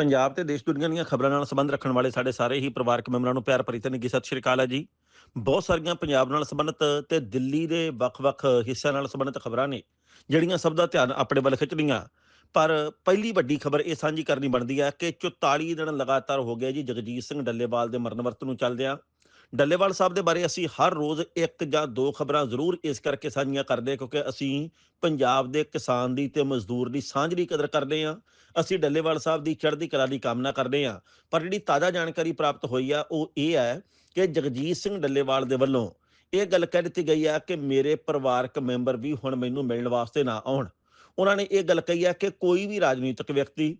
ਪੰਜਾਬ ਤੇ ਦੇਸ਼ ਦੁਨੀਆ ਦੀਆਂ ਖਬਰਾਂ ਨਾਲ ਸੰਬੰਧ ਰੱਖਣ ਵਾਲੇ ਸਾਡੇ ਸਾਰੇ ਹੀ ਪਰਿਵਾਰਕ ਮੈਂਬਰਾਂ ਨੂੰ ਪਿਆਰ ਭਰੀ ਤੇ ਨਿੱਘੀ ਸਤਿ ਸ਼੍ਰੀ ਅਕਾਲ ਹੈ ਜੀ। ਬਹੁਤ ਸਾਰੀਆਂ ਪੰਜਾਬ ਨਾਲ ਸੰਬੰਧਿਤ ਤੇ ਦਿੱਲੀ ਦੇ ਵੱਖ-ਵੱਖ ਹਿੱਸਿਆਂ ਨਾਲ ਸੰਬੰਧਿਤ ਖਬਰਾਂ ਨੇ, ਜਿਹੜੀਆਂ ਸਭ ਦਾ ਧਿਆਨ ਆਪਣੇ ਵੱਲ ਖਿੱਚਣੀਆਂ ਪਰ ਪਹਿਲੀ ਵੱਡੀ ਖਬਰ ਇਹ ਸਾਂਝੀ ਕਰਨੀ ਬਣਦੀ ਹੈ ਕਿ 44 ਦਿਨ ਲਗਾਤਾਰ ਹੋ ਗਿਆ ਜੀ ਜਗਜੀਤ ਸਿੰਘ ਡੱਲੇਵਾਲ ਦੇ ਮਰਨ ਵਰਤ ਨੂੰ ਚੱਲਦਿਆਂ। ਡੱਲੇਵਾਲ ਸਾਹਿਬ ਦੇ ਬਾਰੇ ਅਸੀਂ ਹਰ ਰੋਜ਼ ਇੱਕ ਜਾਂ ਦੋ ਖਬਰਾਂ ਜ਼ਰੂਰ ਇਸ ਕਰਕੇ ਸਾਂਝੀਆਂ ਕਰਦੇ ਕਿਉਂਕਿ ਅਸੀਂ ਪੰਜਾਬ ਦੇ ਕਿਸਾਨ ਦੀ ਤੇ ਮਜ਼ਦੂਰ ਦੀ ਸਾਂਝੀ ਕਦਰ ਕਰਦੇ ਹਾਂ। ਅਸੀਂ ਡੱਲੇਵਾਲ ਸਾਹਿਬ ਦੀ ਚੜ੍ਹਦੀ ਕਲਾ ਦੀ ਕਾਮਨਾ ਕਰਦੇ ਹਾਂ। ਪਰ ਜਿਹੜੀ ਤਾਜ਼ਾ ਜਾਣਕਾਰੀ ਪ੍ਰਾਪਤ ਹੋਈ ਆ, ਉਹ ਇਹ ਹੈ ਕਿ ਜਗਜੀਤ ਸਿੰਘ ਡੱਲੇਵਾਲ ਦੇ ਵੱਲੋਂ ਇਹ ਗੱਲ ਕਹਿ ਦਿੱਤੀ ਗਈ ਹੈ ਕਿ ਮੇਰੇ ਪਰਿਵਾਰਕ ਮੈਂਬਰ ਵੀ ਹੁਣ ਮੈਨੂੰ ਮਿਲਣ ਵਾਸਤੇ ਨਾ ਆਉਣ। ਉਹਨਾਂ ਨੇ ਇਹ ਗੱਲ ਕਹੀ ਹੈ ਕਿ ਕੋਈ ਵੀ ਰਾਜਨੀਤਿਕ ਵਿਅਕਤੀ,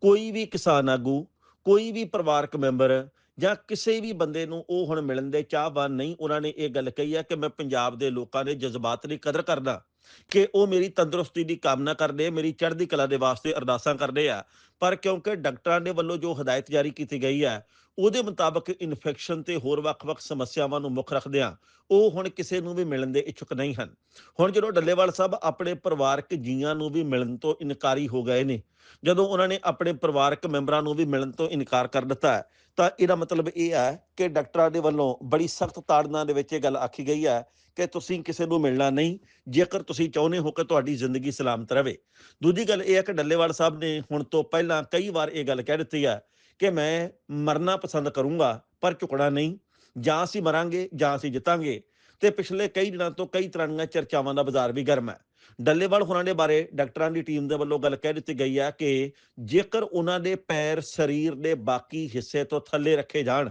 ਕੋਈ ਵੀ ਕਿਸਾਨ ਆਗੂ, ਕੋਈ ਵੀ ਪਰਿਵਾਰਕ ਮੈਂਬਰ ਜਾਂ ਕਿਸੇ ਵੀ ਬੰਦੇ ਨੂੰ ਉਹ ਹੁਣ ਮਿਲਣ ਦੇ ਚਾਹਵਾਨ ਨਹੀਂ, ਉਹਨਾਂ ਨੇ ਇਹ ਗੱਲ ਕਹੀ ਹੈ ਕਿ ਮੈਂ ਪੰਜਾਬ ਦੇ ਲੋਕਾਂ ਦੇ ਜਜ਼ਬਾਤ ਦੀ ਕਦਰ ਕਰਦਾ। ਕਿ ਉਹ ਮੇਰੀ ਤੰਦਰੁਸਤੀ ਦੀ ਕਾਮਨਾ ਕਰਦੇ ਮੇਰੀ ਚੜ੍ਹਦੀ ਕਲਾ ਦੇ ਵਾਸਤੇ ਅਰਦਾਸਾਂ ਕਰਦੇ ਆ। ਪਰ ਕਿਉਂਕਿ ਡਾਕਟਰਾਂ ਦੇ ਵੱਲੋਂ ਜੋ ਹਦਾਇਤ ਜਾਰੀ ਕੀਤੀ ਗਈ ਹੈ ਉਹਦੇ ਮੁਤਾਬਕ ਇਨਫੈਕਸ਼ਨ ਤੇ ਹੋਰ ਵੱਖ-ਵੱਖ ਸਮੱਸਿਆਵਾਂ ਨੂੰ ਮੁੱਖ ਰੱਖਦਿਆਂ ਉਹ ਹੁਣ ਕਿਸੇ ਨੂੰ ਵੀ ਮਿਲਣ ਦੇ ਇੱਛੁਕ ਨਹੀਂ ਹਨ। ਹੁਣ ਜਦੋਂ ਡੱਲੇਵਾਲ ਸਾਹਿਬ ਆਪਣੇ ਪਰਿਵਾਰਕ ਜੀਆਂ ਨੂੰ ਵੀ ਮਿਲਣ ਤੋਂ ਇਨਕਾਰੀ ਹੋ ਗਏ ਨੇ, ਜਦੋਂ ਉਹਨਾਂ ਨੇ ਆਪਣੇ ਪਰਿਵਾਰਕ ਮੈਂਬਰਾਂ ਨੂੰ ਵੀ ਮਿਲਣ ਤੋਂ ਇਨਕਾਰ ਕਰ ਦਿੱਤਾ, ਤਾਂ ਇਹਦਾ ਮਤਲਬ ਇਹ ਹੈ ਕਿ ਡਾਕਟਰਾਂ ਦੇ ਵੱਲੋਂ ਬੜੀ ਸਖਤ ਤਾੜਨਾ ਦੇ ਵਿੱਚ ਇਹ ਗੱਲ ਆਖੀ ਗਈ ਹੈ ਕਿ ਤੁਸੀਂ ਕਿਸੇ ਨੂੰ ਮਿਲਣਾ ਨਹੀਂ, ਜੇਕਰ ਤੁਸੀਂ ਚਾਹੁੰਦੇ ਹੋ ਕਿ ਤੁਹਾਡੀ ਜ਼ਿੰਦਗੀ ਸਲਾਮਤ ਰਹੇ। ਦੂਜੀ ਗੱਲ ਇਹ ਹੈ ਕਿ ਡੱਲੇਵਾਲ ਸਾਹਿਬ ਨੇ ਹੁਣ ਤੋਂ ਪਹਿਲਾਂ ਕਈ ਵਾਰ ਇਹ ਗੱਲ ਕਹਿ ਦਿੱਤੀ ਹੈ ਕਿ ਮੈਂ ਮਰਨਾ ਪਸੰਦ ਕਰੂੰਗਾ, ਪਰ ਝੁਕਣਾ ਨਹੀਂ। ਜਾਂ ਅਸੀਂ ਮਰਾਂਗੇ, ਜਾਂ ਅਸੀਂ ਜਿੱਤਾਂਗੇ। ਤੇ ਪਿਛਲੇ ਕਈ ਦਿਨਾਂ ਤੋਂ ਕਈ ਤਰ੍ਹਾਂ ਦੀਆਂ ਚਰਚਾਵਾਂ ਦਾ ਬਾਜ਼ਾਰ ਵੀ ਗਰਮ ਹੈ। ਡੱਲੇਵਾਲ ਹੋਰਾਂ ਦੇ ਬਾਰੇ ਡਾਕਟਰਾਂ ਦੀ ਟੀਮ ਦੇ ਵੱਲੋਂ ਗੱਲ ਕਹਿ ਦਿੱਤੀ ਗਈ ਹੈ ਕਿ ਜੇਕਰ ਉਹਨਾਂ ਦੇ ਪੈਰ ਸਰੀਰ ਦੇ ਬਾਕੀ ਹਿੱਸੇ ਤੋਂ ਥੱਲੇ ਰੱਖੇ ਜਾਣ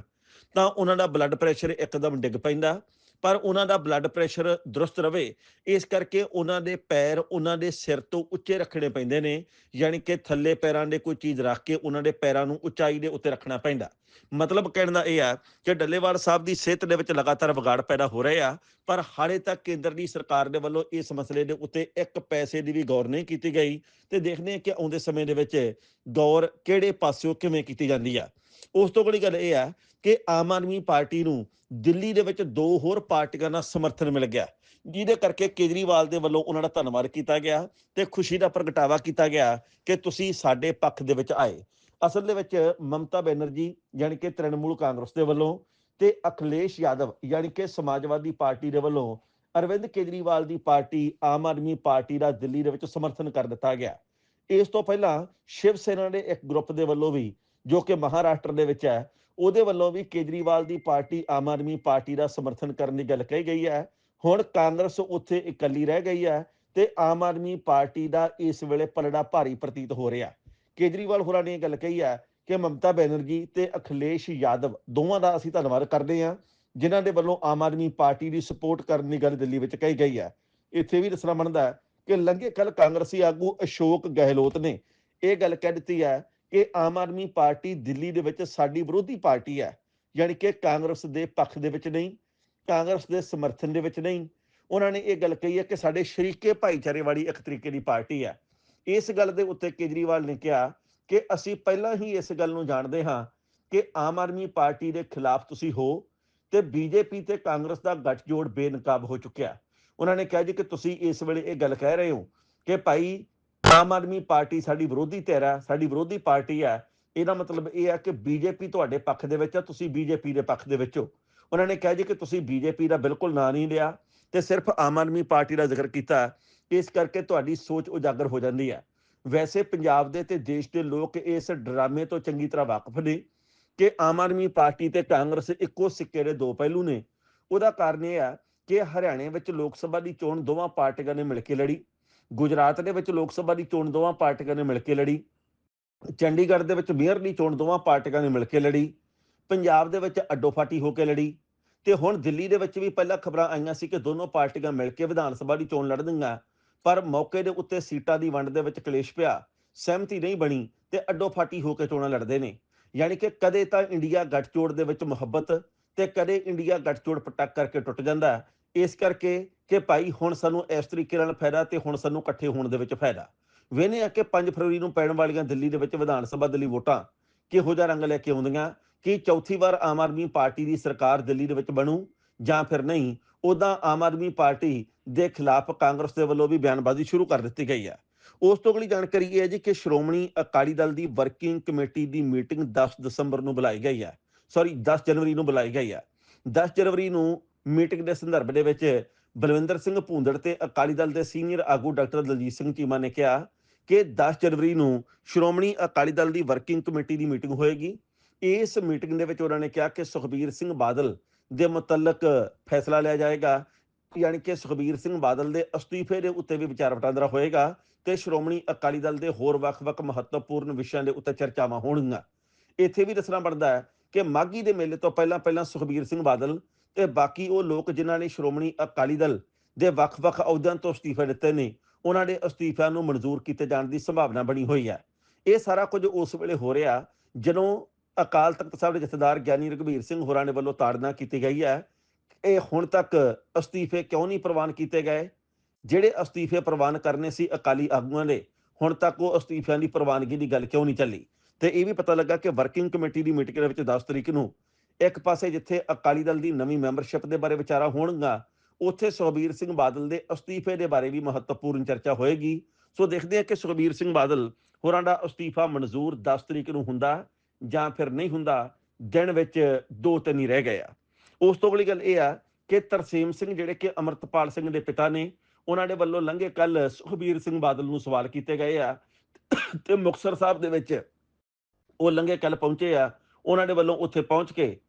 ਤਾਂ ਉਹਨਾਂ ਦਾ ਬਲੱਡ ਪ੍ਰੈਸ਼ਰ ਇੱਕਦਮ ਡਿੱਗ ਪੈਂਦਾ, ਪਰ ਉਹਨਾਂ ਦਾ ਬਲੱਡ ਪ੍ਰੈਸ਼ਰ ਦਰੁਸਤ ਰਵੇ, ਇਸ ਕਰਕੇ ਉਹਨਾਂ ਦੇ ਪੈਰ ਉਹਨਾਂ ਦੇ ਸਿਰ ਤੋਂ ਉੱਚੇ ਰੱਖਣੇ ਪੈਂਦੇ ਨੇ, ਯਾਨੀ ਕਿ ਥੱਲੇ ਪੈਰਾਂ ਦੇ ਕੋਈ ਚੀਜ਼ ਰੱਖ ਕੇ ਉਹਨਾਂ ਦੇ ਪੈਰਾਂ ਨੂੰ ਉਚਾਈ ਦੇ ਉੱਤੇ ਰੱਖਣਾ ਪੈਂਦਾ। ਮਤਲਬ ਕਹਿਣ ਦਾ ਇਹ ਆ ਕਿ ਡੱਲੇਵਾਲ ਸਾਹਿਬ ਦੀ ਸਿਹਤ ਦੇ ਵਿੱਚ ਲਗਾਤਾਰ ਵਿਗਾੜ ਪੈਦਾ ਹੋ ਰਹੇ ਆ, ਪਰ ਹਾਲੇ ਤੱਕ ਕੇਂਦਰ ਦੀ ਸਰਕਾਰ ਦੇ ਵੱਲੋਂ ਇਸ ਮਸਲੇ ਦੇ ਉੱਤੇ ਇੱਕ ਪੈਸੇ ਦੀ ਵੀ ਗੌਰ ਨਹੀਂ ਕੀਤੀ ਗਈ, ਤੇ ਦੇਖਦੇ ਹਾਂ ਕਿ ਆਉਂਦੇ ਸਮੇਂ ਦੇ ਵਿੱਚ ਗੌਰ ਕਿਹੜੇ ਪਾਸਿਓਂ ਕਿਵੇਂ ਕੀਤੀ ਜਾਂਦੀ ਆ। ਉਸ ਤੋਂ ਅਗਲੀ ਗੱਲ ਇਹ ਆ ਕਿ ਆਮ ਆਦਮੀ ਪਾਰਟੀ ਨੂੰ ਦਿੱਲੀ ਦੇ ਵਿੱਚ ਦੋ ਹੋਰ ਪਾਰਟੀਆਂ ਦਾ ਸਮਰਥਨ ਮਿਲ ਗਿਆ, ਜਿਹਦੇ ਕਰਕੇ ਕੇਜਰੀਵਾਲ ਦੇ ਵੱਲੋਂ ਉਹਨਾਂ ਦਾ ਧੰਨਵਾਦ ਕੀਤਾ ਗਿਆ ਤੇ ਖੁਸ਼ੀ ਦਾ ਪ੍ਰਗਟਾਵਾ ਕੀਤਾ ਗਿਆ ਕਿ ਤੁਸੀਂ ਸਾਡੇ ਪੱਖ ਦੇ ਵਿੱਚ ਆਏ। ਅਸਲ ਦੇ ਵਿੱਚ ਮਮਤਾ ਬੈਨਰਜੀ ਯਾਨੀ ਕਿ ਤ੍ਰਿਣਮੂਲ ਕਾਂਗਰਸ ਦੇ ਵੱਲੋਂ ਤੇ ਅਖਿਲੇਸ਼ ਯਾਦਵ ਯਾਨੀ ਕਿ ਸਮਾਜਵਾਦੀ ਪਾਰਟੀ ਦੇ ਵੱਲੋਂ ਅਰਵਿੰਦ ਕੇਜਰੀਵਾਲ ਦੀ ਪਾਰਟੀ ਆਮ ਆਦਮੀ ਪਾਰਟੀ ਦਾ ਦਿੱਲੀ ਦੇ ਵਿੱਚ ਸਮਰਥਨ ਕਰ ਦਿੱਤਾ ਗਿਆ। ਇਸ ਤੋਂ ਪਹਿਲਾਂ ਸ਼ਿਵ ਸੈਨਾ ਦੇ ਇੱਕ ਗਰੁੱਪ ਦੇ ਵੱਲੋਂ ਵੀ ਜੋ ਕਿ ਮਹਾਰਾਸ਼ਟਰ ਦੇ ਵਿੱਚ ਹੈ, ਉਹਦੇ ਵੱਲੋਂ ਵੀ ਕੇਜਰੀਵਾਲ ਦੀ ਪਾਰਟੀ, ਆਮ ਆਦਮੀ ਪਾਰਟੀ ਦਾ ਸਮਰਥਨ ਕਰਨ ਦੀ ਗੱਲ ਕਹੀ ਗਈ ਹੈ। ਹੁਣ ਕਾਂਗਰਸ ਉੱਥੇ ਇਕੱਲੀ ਰਹਿ ਗਈ ਹੈ ਤੇ ਆਮ ਆਦਮੀ ਪਾਰਟੀ ਦਾ ਇਸ ਵੇਲੇ ਪਲੜਾ ਭਾਰੀ ਪ੍ਰਤੀਤ ਹੋ ਰਿਹਾ। ਕੇਜਰੀਵਾਲ ਹੋਰਾਂ ਨੇ ਇਹ ਗੱਲ ਕਹੀ ਹੈ ਕਿ ਮਮਤਾ ਬੈਨਰਜੀ ਤੇ ਅਖਿਲੇਸ਼ ਯਾਦਵ ਦੋਵਾਂ ਦਾ ਅਸੀਂ ਧੰਨਵਾਦ ਕਰਦੇ ਹਾਂ, ਜਿਨ੍ਹਾਂ ਦੇ ਵੱਲੋਂ ਆਮ ਆਦਮੀ ਪਾਰਟੀ ਦੀ ਸਪੋਰਟ ਕਰਨ ਦੀ ਗੱਲ ਦਿੱਲੀ ਵਿੱਚ ਕਹੀ ਗਈ ਹੈ। ਇੱਥੇ ਵੀ ਦੱਸਣਾ ਬਣਦਾ ਹੈ ਕਿ ਲੰਘੇ ਕੱਲ ਕਾਂਗਰਸੀ ਆਗੂ ਅਸ਼ੋਕ ਗਹਿਲੋਤ ਨੇ ਇਹ ਗੱਲ ਕਹਿ ਦਿੱਤੀ ਹੈ ਕਿ ਆਮ ਆਦਮੀ ਪਾਰਟੀ ਦਿੱਲੀ ਦੇ ਵਿੱਚ ਸਾਡੀ ਵਿਰੋਧੀ ਪਾਰਟੀ ਹੈ, ਯਾਨੀ ਕਿ ਕਾਂਗਰਸ ਦੇ ਪੱਖ ਦੇ ਵਿੱਚ ਨਹੀਂ, ਕਾਂਗਰਸ ਦੇ ਸਮਰਥਨ ਦੇ ਵਿੱਚ ਨਹੀਂ। ਉਹਨਾਂ ਨੇ ਇਹ ਗੱਲ ਕਹੀ ਹੈ ਕਿ ਸਾਡੇ ਸ਼ਰੀਕੇ ਭਾਈਚਾਰੇ ਵਾਲੀ ਇੱਕ ਤਰੀਕੇ ਦੀ ਪਾਰਟੀ ਹੈ। ਇਸ ਗੱਲ ਦੇ ਉੱਤੇ ਕੇਜਰੀਵਾਲ ਨੇ ਕਿਹਾ ਕਿ ਅਸੀਂ ਪਹਿਲਾਂ ਹੀ ਇਸ ਗੱਲ ਨੂੰ ਜਾਣਦੇ ਹਾਂ ਕਿ ਆਮ ਆਦਮੀ ਪਾਰਟੀ ਦੇ ਖਿਲਾਫ ਤੁਸੀਂ ਹੋ ਤੇ ਬੀਜੇਪੀ ਤੇ ਕਾਂਗਰਸ ਦਾ ਗੱਠਜੋੜ ਬੇਨਕਾਬ ਹੋ ਚੁੱਕਿਆ। ਉਹਨਾਂ ਨੇ ਕਿਹਾ ਜੀ ਕਿ ਤੁਸੀਂ ਇਸ ਵੇਲੇ ਇਹ ਗੱਲ ਕਹਿ ਰਹੇ ਹੋ ਕਿ ਭਾਈ ਆਮ ਆਦਮੀ ਪਾਰਟੀ ਸਾਡੀ ਵਿਰੋਧੀ ਧਿਰ ਹੈ ਸਾਡੀ ਵਿਰੋਧੀ ਪਾਰਟੀ ਹੈ ਇਹਦਾ ਮਤਲਬ ਇਹ ਹੈ ਕਿ ਬੀਜੇਪੀ ਤੁਹਾਡੇ ਪੱਖ ਦੇ ਵਿੱਚ ਹੈ ਤੁਸੀਂ ਬੀਜੇਪੀ ਦੇ ਪੱਖ ਦੇ ਵਿੱਚ ਹੋ। ਉਹਨਾਂ ਨੇ ਕਿਹਾ ਜੀ ਕਿ ਤੁਸੀਂ ਬੀਜੇਪੀ ਦਾ ਬਿਲਕੁਲ ਨਾਂ ਨਹੀਂ ਲਿਆ ਤੇ ਸਿਰਫ ਆਮ ਆਦਮੀ ਪਾਰਟੀ ਦਾ ਜ਼ਿਕਰ ਕੀਤਾ, ਇਸ ਕਰਕੇ ਤੁਹਾਡੀ ਸੋਚ ਉਜਾਗਰ ਹੋ ਜਾਂਦੀ ਹੈ ਵੈਸੇ ਪੰਜਾਬ ਦੇ ਤੇ ਦੇਸ਼ ਦੇ ਲੋਕ ਇਸ ਡਰਾਮੇ ਤੋਂ ਚੰਗੀ ਤਰ੍ਹਾਂ ਵਾਕਿਫ ਨੇ ਕਿ ਆਮ ਆਦਮੀ ਪਾਰਟੀ ਤੇ ਕਾਂਗਰਸ ਇੱਕੋ ਸਿੱਕੇ ਦੇ ਦੋ ਪਹਿਲੂ ਨੇ। ਉਹਦਾ ਕਾਰਨ ਇਹ ਆ ਕਿ ਹਰਿਆਣੇ ਵਿੱਚ ਲੋਕ ਸਭਾ ਦੀ ਚੋਣ ਦੋਵਾਂ ਪਾਰਟੀਆਂ ਨੇ ਮਿਲ ਕੇ ਲੜੀ। ਗੁਜਰਾਤ ਦੇ ਵਿੱਚ ਲੋਕ ਸਭਾ ਦੀ ਚੋਣ ਦੋਵਾਂ ਪਾਰਟੀਆਂ ਨੇ ਮਿਲ ਕੇ ਲੜੀ। ਚੰਡੀਗੜ੍ਹ ਦੇ ਵਿੱਚ ਮੇਅਰ ਦੀ ਚੋਣ ਦੋਵਾਂ ਪਾਰਟੀਆਂ ਨੇ ਮਿਲ ਕੇ ਲੜੀ। ਪੰਜਾਬ ਦੇ ਵਿੱਚ ਅੱਡੋ ਫਾਟੀ ਹੋ ਕੇ ਲੜੀ। ਤੇ ਹੁਣ ਦਿੱਲੀ ਦੇ ਵਿੱਚ ਵੀ ਪਹਿਲਾਂ ਖਬਰਾਂ ਆਈਆਂ ਸੀ ਕਿ ਦੋਨੋਂ ਪਾਰਟੀਆਂ ਮਿਲ ਕੇ ਵਿਧਾਨ ਸਭਾ ਦੀ ਚੋਣ ਲੜਨਗੀਆਂ ਪਰ ਮੌਕੇ ਦੇ ਉੱਤੇ ਸੀਟਾਂ ਦੀ ਵੰਡ ਦੇ ਵਿੱਚ ਕਲੇਸ਼ ਪਿਆ। ਸਹਿਮਤੀ ਨਹੀਂ ਬਣੀ ਤੇ ਅੱਡੋ ਫਾਟੀ ਹੋ ਕੇ ਚੋਣਾਂ ਲੜਦੇ ਨੇ। ਯਾਨੀ ਕਿ ਕਦੇ ਤਾਂ ਇੰਡੀਆ ਗੱਠਜੋੜ ਦੇ ਵਿੱਚ ਮੁਹੱਬਤ ਤੇ ਕਦੇ ਇੰਡੀਆ ਗੱਠਜੋੜ ਪਟਕ ਕਰਕੇ ਟੁੱਟ ਜਾਂਦਾ। ਇਸ ਕਰਕੇ ਕਿ ਭਾਈ ਹੁਣ ਸਾਨੂੰ ਇਸ ਤਰੀਕੇ ਨਾਲ ਫਾਇਦਾ ਤੇ ਹੁਣ ਸਾਨੂੰ ਇਕੱਠੇ ਹੋਣ ਦੇ ਵਿੱਚ ਫਾਇਦਾ। ਵੇਨੇ ਆ ਕਿ 5 ਫਰਵਰੀ ਨੂੰ ਪੈਣ ਵਾਲੀਆਂ ਦਿੱਲੀ ਦੇ ਵਿੱਚ ਵਿਧਾਨ ਸਭਾ ਦੇ ਲਈ ਵੋਟਾਂ ਕਿਹੋ ਜਿਹਾ ਰੰਗ ਲੈ ਕੇ ਆਉਂਦੀਆਂ? ਕਿ ਚੌਥੀ ਵਾਰ ਆਮ ਆਦਮੀ ਪਾਰਟੀ ਦੀ ਸਰਕਾਰ ਦਿੱਲੀ ਦੇ ਵਿੱਚ ਬਣੂ ਜਾਂ ਫਿਰ ਨਹੀਂ? ਉਦਾਂ ਆਮ ਆਦਮੀ ਪਾਰਟੀ ਦੇ ਖਿਲਾਫ ਕਾਂਗਰਸ ਦੇ ਵੱਲੋਂ ਵੀ ਬਿਆਨਬਾਜ਼ੀ ਸ਼ੁਰੂ ਕਰ ਦਿੱਤੀ ਗਈ ਹੈ ਉਸ ਤੋਂ ਅਗਲੀ ਜਾਣਕਾਰੀ ਇਹ ਹੈ ਜੀ ਕਿ ਸ਼੍ਰੋਮਣੀ ਅਕਾਲੀ ਦਲ ਦੀ ਵਰਕਿੰਗ ਕਮੇਟੀ ਦੀ ਮੀਟਿੰਗ 10 ਦਸੰਬਰ ਨੂੰ ਬੁਲਾਈ ਗਈ ਹੈ ਸੌਰੀ 10 ਜਨਵਰੀ ਨੂੰ ਬੁਲਾਈ ਗਈ ਹੈ 10 ਜਨਵਰੀ ਨੂੰ ਮੀਟਿੰਗ ਦੇ ਸੰਦਰਭ ਦੇ ਵਿੱਚ ਬਲਵਿੰਦਰ ਸਿੰਘ ਭੂੰਦੜ ਤੇ ਅਕਾਲੀ ਦਲ ਦੇ ਸੀਨੀਅਰ ਆਗੂ ਡਾਕਟਰ ਦਲਜੀਤ ਸਿੰਘ ਚੀਮਾ ਨੇ ਕਿਹਾ ਕਿ 10 ਜਨਵਰੀ ਨੂੰ ਸ਼੍ਰੋਮਣੀ ਅਕਾਲੀ ਦਲ ਦੀ ਵਰਕਿੰਗ ਕਮੇਟੀ ਦੀ ਮੀਟਿੰਗ ਹੋਏਗੀ। ਇਸ ਮੀਟਿੰਗ ਦੇ ਵਿੱਚ ਉਹਨਾਂ ਨੇ ਕਿਹਾ ਕਿ ਸੁਖਬੀਰ ਸਿੰਘ ਬਾਦਲ ਦੇ ਮੁਤਲਕ ਫੈਸਲਾ ਲਿਆ ਜਾਏਗਾ। ਯਾਨੀ ਕਿ ਸੁਖਬੀਰ ਸਿੰਘ ਬਾਦਲ ਦੇ ਅਸਤੀਫੇ ਦੇ ਉੱਤੇ ਵੀ ਵਿਚਾਰ ਵਟਾਂਦਰਾ ਹੋਏਗਾ ਤੇ ਸ਼੍ਰੋਮਣੀ ਅਕਾਲੀ ਦਲ ਦੇ ਹੋਰ ਵੱਖ-ਵੱਖ ਮਹੱਤਵਪੂਰਨ ਵਿਸ਼ਿਆਂ ਦੇ ਉੱਤੇ ਚਰਚਾਵਾਂ ਹੋਣਗੀਆਂ। ਇੱਥੇ ਵੀ ਦੱਸਣਾ ਬਣਦਾ ਹੈ ਕਿ ਮਾਗੀ ਦੇ ਮੇਲੇ ਤੋਂ ਪਹਿਲਾਂ ਪਹਿਲਾਂ ਸੁਖਬੀਰ ਸਿੰਘ ਬਾਦਲ ਤੇ ਬਾਕੀ ਉਹ ਲੋਕ ਜਿਨ੍ਹਾਂ ਨੇ ਸ਼੍ਰੋਮਣੀ ਅਕਾਲੀ ਦਲ ਦੇ ਵੱਖ-ਵੱਖ ਅਹੁਦਿਆਂ ਤੋਂ ਅਸਤੀਫੇ ਦਿੱਤੇ ਨੇ, ਉਹਨਾਂ ਦੇ ਅਸਤੀਫਿਆਂ ਨੂੰ ਮਨਜ਼ੂਰ ਕੀਤੇ ਜਾਣ ਦੀ ਸੰਭਾਵਨਾ ਬਣੀ ਹੋਈ ਹੈ। ਇਹ ਸਾਰਾ ਕੁਝ ਉਸ ਵੇਲੇ ਹੋ ਰਿਹਾ ਜਦੋਂ ਅਕਾਲ ਤਖਤ ਸਾਹਿਬ ਦੇ ਜਥੇਦਾਰ ਗਿਆਨੀ ਰਘਬੀਰ ਸਿੰਘ ਹੋਰਾਂ ਦੇ ਵੱਲੋਂ ਤਾੜਨਾ ਕੀਤੀ ਗਈ ਹੈ। ਇਹ ਹੁਣ ਤੱਕ ਅਸਤੀਫੇ ਕਿਉਂ ਨਹੀਂ ਪ੍ਰਵਾਨ ਕੀਤੇ ਗਏ? ਜਿਹੜੇ ਅਸਤੀਫੇ ਪ੍ਰਵਾਨ ਕਰਨੇ ਸੀ ਅਕਾਲੀ ਆਗੂਆਂ ਦੇ, ਹੁਣ ਤੱਕ ਉਹ ਅਸਤੀਫਿਆਂ ਦੀ ਪ੍ਰਵਾਨਗੀ ਦੀ ਗੱਲ ਕਿਉਂ ਨਹੀਂ ਚੱਲੀ? ਤੇ ਇਹ ਵੀ ਪਤਾ ਲੱਗਾ ਕਿ ਵਰਕਿੰਗ ਕਮੇਟੀ ਦੀ ਮੀਟਿੰਗ ਦੇ ਵਿੱਚ 10 ਤਰੀਕ ਨੂੰ ਇੱਕ ਪਾਸੇ ਜਿੱਥੇ ਅਕਾਲੀ ਦਲ ਦੀ ਨਵੀਂ ਮੈਂਬਰਸ਼ਿਪ ਦੇ ਬਾਰੇ ਵਿਚਾਰਾ ਹੋਣਗਾ ਉੱਥੇ ਸੁਖਬੀਰ ਸਿੰਘ ਬਾਦਲ ਦੇ ਅਸਤੀਫੇ ਦੇ ਬਾਰੇ ਵੀ ਮਹੱਤਵਪੂਰਨ ਚਰਚਾ ਹੋਏਗੀ। ਸੋ ਦੇਖਦੇ ਹਾਂ ਕਿ ਸੁਖਬੀਰ ਸਿੰਘ ਬਾਦਲ ਹੋਰਾਂ ਦਾ ਅਸਤੀਫਾ ਮਨਜ਼ੂਰ 10 ਤਰੀਕ ਨੂੰ ਹੁੰਦਾ ਜਾਂ ਫਿਰ ਨਹੀਂ ਹੁੰਦਾ, ਦਿਨ ਵਿੱਚ ਦੋ ਤਿੰਨ ਹੀ ਰਹਿ ਗਏ ਆ। ਉਸ ਤੋਂ ਅਗਲੀ ਗੱਲ ਇਹ ਆ ਕਿ ਤਰਸੇਮ ਸਿੰਘ ਜਿਹੜੇ ਕਿ ਅਮਰਤਪਾਲ ਸਿੰਘ ਦੇ ਪਿਤਾ ਨੇ, ਉਹਨਾਂ ਦੇ ਵੱਲੋਂ ਲੰਘੇ ਕੱਲ ਸੁਖਬੀਰ ਸਿੰਘ ਬਾਦਲ ਨੂੰ ਸਵਾਲ ਕੀਤੇ ਗਏ ਆ ਤੇ ਮੁਕਤਸਰ ਸਾਹਿਬ ਦੇ ਵਿੱਚ ਉਹ ਲੰਘੇ ਕੱਲ ਪਹੁੰਚੇ ਆ, ਉਹਨਾਂ ਦੇ ਵੱਲੋਂ ਉੱਥੇ ਪਹੁੰਚ ਕੇ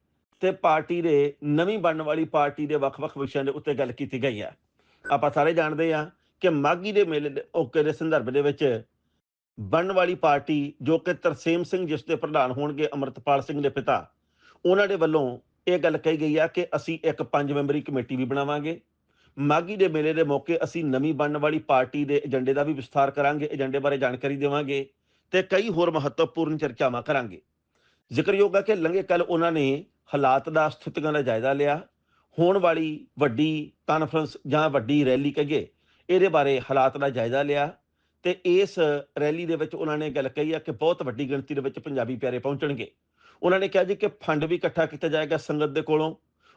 ਤੇ ਪਾਰਟੀ ਦੇ, ਨਵੀਂ ਬਣਨ ਵਾਲੀ ਪਾਰਟੀ ਦੇ ਵੱਖ-ਵੱਖ ਵਿਸ਼ਿਆਂ ਦੇ ਉੱਤੇ ਗੱਲ ਕੀਤੀ ਗਈ ਹੈ। ਆਪਾਂ ਸਾਰੇ ਜਾਣਦੇ ਆ ਕਿ ਮਾਗੀ ਦੇ ਮੇਲੇ ਦੇ ਓਕੇ ਦੇ ਸੰਦਰਭ ਦੇ ਵਿੱਚ ਬਣਨ ਵਾਲੀ ਪਾਰਟੀ ਜੋ ਕਿ ਤਰਸੇਮ ਸਿੰਘ ਜਿਸ ਦੇ ਪ੍ਰਧਾਨ ਹੋਣਗੇ ਅਮਰਤਪਾਲ ਸਿੰਘ ਦੇ ਪਿਤਾ, ਉਹਨਾਂ ਦੇ ਵੱਲੋਂ ਇਹ ਗੱਲ ਕਹੀ ਗਈ ਆ ਕਿ ਅਸੀਂ ਇੱਕ ਪੰਜ ਮੈਂਬਰੀ ਕਮੇਟੀ ਵੀ ਬਣਾਵਾਂਗੇ। ਮਾਗੀ ਦੇ ਮੇਲੇ ਦੇ ਮੌਕੇ ਅਸੀਂ ਨਵੀਂ ਬਣਨ ਵਾਲੀ ਪਾਰਟੀ ਦੇ ਏਜੰਡੇ ਦਾ ਵੀ ਵਿਸਥਾਰ ਕਰਾਂਗੇ, ਏਜੰਡੇ ਬਾਰੇ ਜਾਣਕਾਰੀ ਦੇਵਾਂਗੇ ਤੇ ਕਈ ਹੋਰ ਮਹੱਤਵਪੂਰਨ ਚਰਚਾਵਾਂ ਕਰਾਂਗੇ। ਜ਼ਿਕਰਯੋਗ ਹੈ ਕਿ ਲੰਘੇ ਕੱਲ ਉਹਨਾਂ ਨੇ ਹਾਲਾਤ ਦਾ ਸਥਿਤੀਆਂ ਦਾ ਜਾਇਜ਼ਾ ਲਿਆ। ਹੋਣ ਵਾਲੀ ਵੱਡੀ ਕਾਨਫਰੰਸ ਜਾਂ ਵੱਡੀ ਰੈਲੀ ਕਹੀਏ, ਇਹਦੇ ਬਾਰੇ ਹਾਲਾਤ ਦਾ ਜਾਇਜ਼ਾ ਲਿਆ ਤੇ ਇਸ ਰੈਲੀ ਦੇ ਵਿੱਚ ਉਹਨਾਂ ਨੇ ਗੱਲ ਕਹੀ ਆ ਕਿ ਬਹੁਤ ਵੱਡੀ ਗਿਣਤੀ ਦੇ ਵਿੱਚ ਪੰਜਾਬੀ ਪਿਆਰੇ ਪਹੁੰਚਣਗੇ। ਉਹਨਾਂ ਨੇ ਕਿਹਾ ਜੀ ਕਿ ਫੰਡ ਵੀ ਇਕੱਠਾ ਕੀਤਾ ਜਾਏਗਾ ਸੰਗਤ ਦੇ ਕੋਲੋਂ।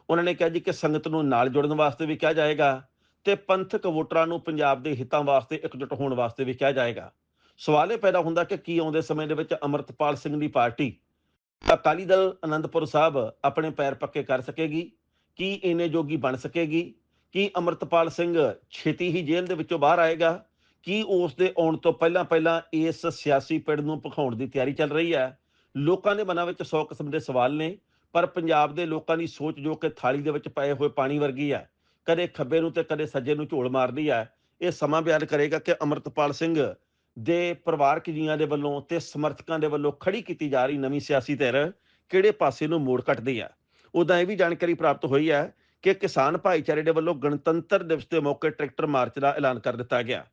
ਉਹਨਾਂ ਨੇ ਕਿਹਾ ਜੀ ਕਿ ਸੰਗਤ ਨੂੰ ਨਾਲ ਜੋੜਨ ਵਾਸਤੇ ਵੀ ਕਿਹਾ ਜਾਏਗਾ ਤੇ ਪੰਥਕ ਵੋਟਰਾਂ ਨੂੰ ਪੰਜਾਬ ਦੇ ਹਿੱਤਾਂ ਵਾਸਤੇ ਇਕਜੁੱਟ ਹੋਣ ਵਾਸਤੇ ਵੀ ਕਿਹਾ ਜਾਏਗਾ। ਸਵਾਲ ਇਹ ਪੈਦਾ ਹੁੰਦਾ ਕਿ ਕੀ ਆਉਂਦੇ ਸਮੇਂ ਦੇ ਵਿੱਚ ਅਮਰਤਪਾਲ ਸਿੰਘ ਦੀ ਪਾਰਟੀ ਅਕਾਲੀ ਦਲ ਅਨੰਦਪੁਰ ਸਾਹਿਬ ਆਪਣੇ ਪੈਰ ਪੱਕੇ ਕਰ ਸਕੇਗੀ? ਕੀ ਇਹਨੇ ਜੋਗੀ ਬਣ ਸਕੇਗੀ? ਕੀ ਅਮਰਤਪਾਲ ਸਿੰਘ ਛੇਤੀ ਹੀ ਜੇਲ੍ਹ ਦੇ ਵਿੱਚੋਂ ਬਾਹਰ ਆਏਗਾ? ਕੀ ਉਸ ਦੇ ਆਉਣ ਤੋਂ ਪਹਿਲਾਂ ਪਹਿਲਾਂ ਇਸ ਸਿਆਸੀ ਪਿੜ ਨੂੰ ਭਖਾਉਣ ਦੀ ਤਿਆਰੀ ਚੱਲ ਰਹੀ ਹੈ? ਲੋਕਾਂ ਦੇ ਮਨਾਂ ਵਿੱਚ 100 ਕਿਸਮ ਦੇ ਸਵਾਲ ਨੇ, ਪਰ ਪੰਜਾਬ ਦੇ ਲੋਕਾਂ ਦੀ ਸੋਚ ਜੋ ਕਿ ਥਾਲੀ ਦੇ ਵਿੱਚ ਪਏ ਹੋਏ ਪਾਣੀ ਵਰਗੀ ਹੈ, ਕਦੇ ਖੱਬੇ ਨੂੰ ਤੇ ਕਦੇ ਸੱਜੇ ਨੂੰ ਝੋਲ ਮਾਰਦੀ ਹੈ, ਇਹ ਸਮਾਂ ਬਿਆਨ ਕਰੇਗਾ ਕਿ ਅਮਰਤਪਾਲ ਸਿੰਘ ਦੇ ਪਰਿਵਾਰਕ ਜੀਆਂ ਦੇ ਵੱਲੋਂ ਤੇ ਸਮਰਥਕਾਂ ਦੇ ਵੱਲੋਂ ਖੜੀ ਕੀਤੀ ਜਾ ਰਹੀ ਨਵੀਂ ਸਿਆਸੀ ਧਿਰ ਕਿਹੜੇ ਪਾਸੇ ਨੂੰ ਮੋੜ ਕੱਟਦੀ ਹੈ ਉਦਾਂ ਇਹ ਵੀ ਜਾਣਕਾਰੀ ਪ੍ਰਾਪਤ ਹੋਈ ਹੈ ਕਿ ਕਿਸਾਨ ਭਾਈਚਾਰੇ ਦੇ ਵੱਲੋਂ ਗਣਤੰਤਰ ਦਿਵਸ ਦੇ ਮੌਕੇ ਟਰੈਕਟਰ ਮਾਰਚ ਦਾ ਐਲਾਨ ਕਰ ਦਿੱਤਾ ਗਿਆ।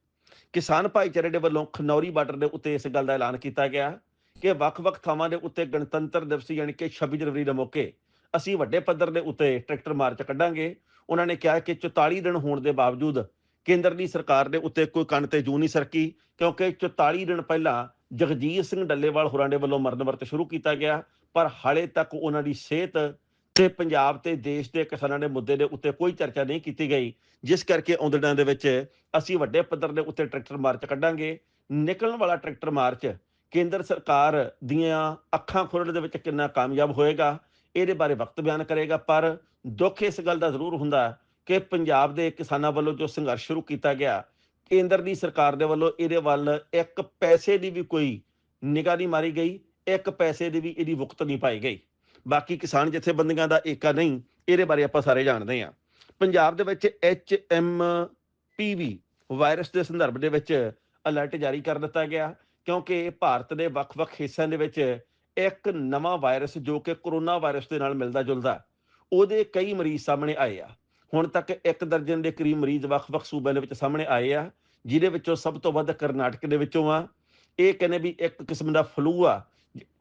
ਕਿਸਾਨ ਭਾਈਚਾਰੇ ਦੇ ਵੱਲੋਂ ਖਨੌਰੀ ਬਾਰਡਰ ਦੇ ਉੱਤੇ ਇਸ ਗੱਲ ਦਾ ਐਲਾਨ ਕੀਤਾ ਗਿਆ ਕਿ ਵੱਖ-ਵੱਖ ਥਾਵਾਂ ਦੇ ਉੱਤੇ ਗਣਤੰਤਰ ਦਿਵਸ ਯਾਨੀ ਕਿ 26 ਜਨਵਰੀ ਦੇ ਮੌਕੇ ਅਸੀਂ ਵੱਡੇ ਪੱਧਰ ਦੇ ਉੱਤੇ ਟਰੈਕਟਰ ਮਾਰਚ ਕੱਢਾਂਗੇ। ਉਹਨਾਂ ਨੇ ਕਿਹਾ ਕਿ 44 ਦਿਨ ਹੋਣ ਦੇ ਬਾਵਜੂਦ ਕੇਂਦਰ ਦੀ ਸਰਕਾਰ ਦੇ ਉੱਤੇ ਕੋਈ ਕੰਨ ਤੇ ਜੂ ਨਹੀਂ ਸਰਕੀ, ਕਿਉਂਕਿ 44 ਦਿਨ ਪਹਿਲਾਂ ਜਗਜੀਤ ਸਿੰਘ ਡੱਲੇਵਾਲ ਹੋਰਾਂ ਦੇ ਵੱਲੋਂ ਮਰਨ ਵਰਤ ਸ਼ੁਰੂ ਕੀਤਾ ਗਿਆ, ਪਰ ਹਾਲੇ ਤੱਕ ਉਹਨਾਂ ਦੀ ਸਿਹਤ ਤੇ ਪੰਜਾਬ ਤੇ ਦੇਸ਼ ਦੇ ਕਿਸਾਨਾਂ ਦੇ ਮੁੱਦੇ ਦੇ ਉੱਤੇ ਕੋਈ ਚਰਚਾ ਨਹੀਂ ਕੀਤੀ ਗਈ, ਜਿਸ ਕਰਕੇ ਆਉਂਦੇ ਦਿਨਾਂ ਦੇ ਵਿੱਚ ਅਸੀਂ ਵੱਡੇ ਪੱਧਰ ਦੇ ਉੱਤੇ ਟਰੈਕਟਰ ਮਾਰਚ ਕੱਢਾਂਗੇ। ਨਿਕਲਣ ਵਾਲਾ ਟਰੈਕਟਰ ਮਾਰਚ ਕੇਂਦਰ ਸਰਕਾਰ ਦੀਆਂ ਅੱਖਾਂ ਖੋਲਣ ਦੇ ਵਿੱਚ ਕਿੰਨਾ ਕਾਮਯਾਬ ਹੋਏਗਾ, ਇਹਦੇ ਬਾਰੇ ਵਕਤ ਬਿਆਨ ਕਰੇਗਾ, ਪਰ ਦੁੱਖ ਇਸ ਗੱਲ ਦਾ ਜ਼ਰੂਰ ਹੁੰਦਾ ਕਿ ਪੰਜਾਬ ਦੇ ਕਿਸਾਨਾਂ ਵੱਲੋਂ ਜੋ ਸੰਘਰਸ਼ ਸ਼ੁਰੂ ਕੀਤਾ ਗਿਆ, ਕੇਂਦਰ ਦੀ ਸਰਕਾਰ ਦੇ ਵੱਲੋਂ ਇਹਦੇ ਵੱਲ ਇੱਕ ਪੈਸੇ ਦੀ ਵੀ ਕੋਈ ਨਿਗਾਹ ਨਹੀਂ ਮਾਰੀ ਗਈ, ਇੱਕ ਪੈਸੇ ਦੀ ਵੀ ਇਹਦੀ ਵਕਤ ਨਹੀਂ ਪਾਈ ਗਈ। ਬਾਕੀ ਕਿਸਾਨ ਜਥੇਬੰਦੀਆਂ ਦਾ ਏਕਾ ਨਹੀਂ, ਇਹਦੇ ਬਾਰੇ ਆਪਾਂ ਸਾਰੇ ਜਾਣਦੇ ਹਾਂ। ਪੰਜਾਬ ਦੇ ਵਿੱਚ ਐਚ ਐਮ ਪੀਵੀ ਵਾਇਰਸ ਦੇ ਸੰਦਰਭ ਦੇ ਵਿੱਚ ਅਲਰਟ ਜਾਰੀ ਕਰ ਦਿੱਤਾ ਗਿਆ, ਕਿਉਂਕਿ ਭਾਰਤ ਦੇ ਵੱਖ-ਵੱਖ ਹਿੱਸਿਆਂ ਦੇ ਵਿੱਚ ਇੱਕ ਨਵਾਂ ਵਾਇਰਸ ਜੋ ਕਿ ਕਰੋਨਾ ਵਾਇਰਸ ਦੇ ਨਾਲ ਮਿਲਦਾ ਜੁਲਦਾ ਉਹਦੇ ਕਈ ਮਰੀਜ਼ ਸਾਹਮਣੇ ਆਏ ਆ। ਹੁਣ ਤੱਕ ਇੱਕ ਦਰਜਨ ਦੇ ਕਰੀਬ ਮਰੀਜ਼ ਵੱਖ-ਵੱਖ ਸੂਬਿਆਂ ਦੇ ਵਿੱਚ ਸਾਹਮਣੇ ਆਏ ਆ, ਜਿਹਦੇ ਵਿੱਚੋਂ ਸਭ ਤੋਂ ਵੱਧ ਕਰਨਾਟਕ ਦੇ ਵਿੱਚੋਂ ਆ। ਇਹ ਕਹਿੰਦੇ ਵੀ ਇੱਕ ਕਿਸਮ ਦਾ ਫਲੂ ਆ,